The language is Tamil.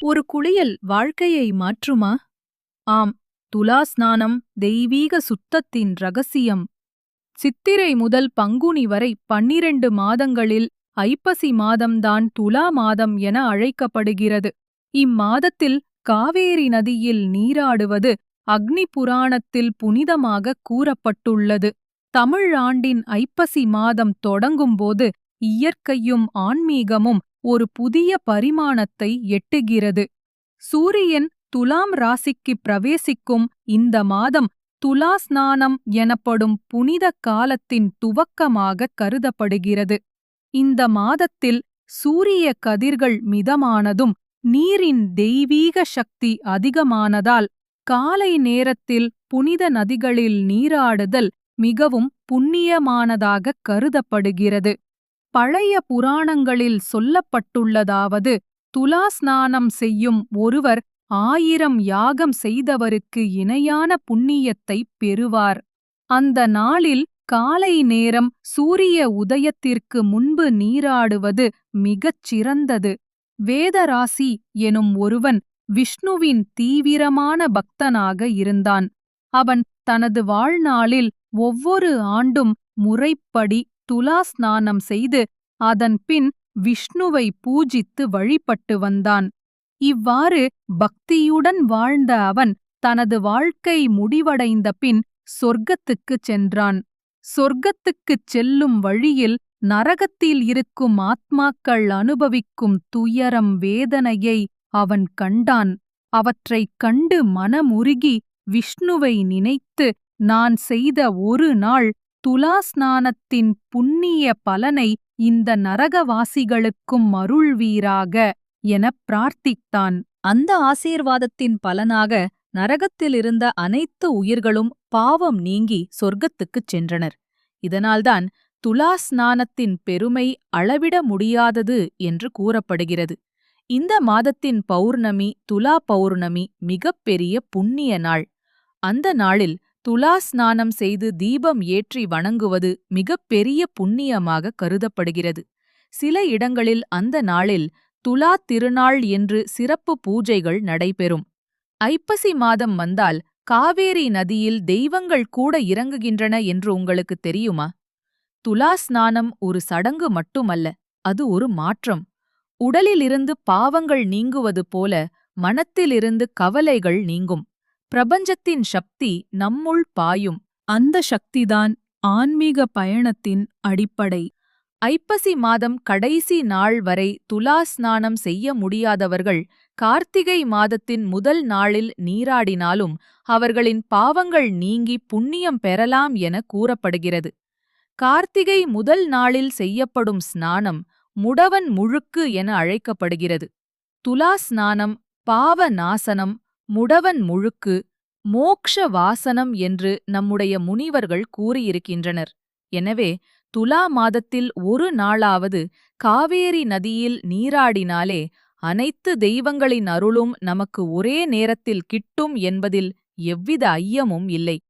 ஒரு குளியல் வாழ்க்கையை மாற்றுமா? ஆம் துலாஸ்நானம் தெய்வீக சுத்தத்தின் ரகசியம். சித்திரை முதல் பங்குனி வரை பன்னிரண்டு மாதங்களில் ஐப்பசி மாதம்தான் துலா மாதம் என அழைக்கப்படுகிறது. இம்மாதத்தில் காவேரி நதியில் நீராடுவது அக்னி புராணத்தில் புனிதமாக கூறப்பட்டுள்ளது. தமிழ் ஆண்டின் ஐப்பசி மாதம் தொடங்கும்போது இயற்கையும் ஆன்மீகமும் ஒரு புதிய பரிமாணத்தை எட்டுகிறது. சூரியன் துலாம் ராசிக்கு பிரவேசிக்கும் இந்த மாதம் துலா ஸ்நானம் எனப்படும் புனித காலத்தின் துவக்கமாக கருதப்படுகிறது. இந்த மாதத்தில் சூரிய கதிர்கள் மிதமானதும் நீரின் தெய்வீக சக்தி அதிகமானதால் காலை நேரத்தில் புனித நதிகளில் நீராடுதல் மிகவும் புண்ணியமானதாக கருதப்படுகிறது. பழைய புராணங்களில் சொல்லப்பட்டுள்ளதாவது துலாஸ்நானம் செய்யும் ஒருவர் ஆயிரம் யாகம் செய்தவருக்கு இணையான புண்ணியத்தை பெறுவார். அந்த நாளில் காலை நேரம் சூரிய உதயத்திற்கு முன்பு நீராடுவது மிகச் சிறந்தது. வேதராசி எனும் ஒருவன் விஷ்ணுவின் தீவிரமான பக்தனாக இருந்தான். அவன் தனது வாழ்நாளில் ஒவ்வொரு ஆண்டும் முறைப்படி துலா ஸ்நானம் செய்து அதன்பின் விஷ்ணுவை பூஜித்து வழிபட்டு வந்தான். இவ்வாறு பக்தியுடன் வாழ்ந்த அவன் தனது வாழ்க்கை முடிவடைந்த பின் சொர்க்கத்துக்குச் சென்றான். சொர்க்கத்துக்குச் செல்லும் வழியில் நரகத்தில் இருக்கும் ஆத்மாக்கள் அனுபவிக்கும் துயரம் வேதனையை அவன் கண்டான். அவற்றைக் கண்டு மனமுருகி விஷ்ணுவை நினைத்து நான் செய்த ஒரு நாள் துலா ஸ்நானத்தின் புண்ணிய பலனை இந்த நரகவாசிகளுக்கும் அருள்வீராக எனப் பிரார்த்தித்தான். அந்த ஆசீர்வாதத்தின் பலனாக நரகத்திலிருந்த அனைத்து உயிர்களும் பாவம் நீங்கி சொர்க்கத்துக்குச் சென்றனர். இதனால்தான் துலா ஸ்நானத்தின் பெருமை அளவிட முடியாதது என்று கூறப்படுகிறது. இந்த மாதத்தின் பௌர்ணமி துலா பௌர்ணமி மிகப்பெரிய புண்ணிய நாள். அந்த நாளில் துலா ஸ்நானம் செய்து தீபம் ஏற்றி வணங்குவது மிகப்பெரிய புண்ணியமாக கருதப்படுகிறது. சில இடங்களில் அந்த நாளில் துலா திருநாள் என்று சிறப்பு பூஜைகள் நடைபெறும். ஐப்பசி மாதம் வந்தால் காவேரி நதியில் தெய்வங்கள் கூட இறங்குகின்றன என்று உங்களுக்கு தெரியுமா? துலா ஸ்நானம் ஒரு சடங்கு மட்டுமல்ல அது ஒரு மாற்றம். உடலிலிருந்து பாவங்கள் நீங்குவது போல மனத்திலிருந்து கவலைகள் நீங்கும். பிரபஞ்சத்தின் சக்தி நம்முள் பாயும். அந்த சக்திதான் ஆன்மீக பயணத்தின் அடிப்படை. ஐப்பசி மாதம் கடைசி நாள் வரை துலா ஸ்நானம் செய்ய முடியாதவர்கள் கார்த்திகை மாதத்தின் முதல் நாளில் நீராடினாலும் அவர்களின் பாவங்கள் நீங்கி புண்ணியம் பெறலாம் என கூறப்படுகிறது. கார்த்திகை முதல் நாளில் செய்யப்படும் ஸ்நானம் முடவன் முழுக்கு என அழைக்கப்படுகிறது. துலா ஸ்நானம் பாவ நாசனம் முடவன் முழுக்கு மோக்ஷ வாசனம் என்று நம்முடைய முனிவர்கள் கூறியிருக்கின்றனர். எனவே துலா மாதத்தில் ஒரு நாளாவது காவேரி நதியில் நீராடினாலே அனைத்து தெய்வங்களின் அருளும் நமக்கு ஒரே நேரத்தில் கிட்டும் என்பதில் எவ்வித ஐயமும் இல்லை.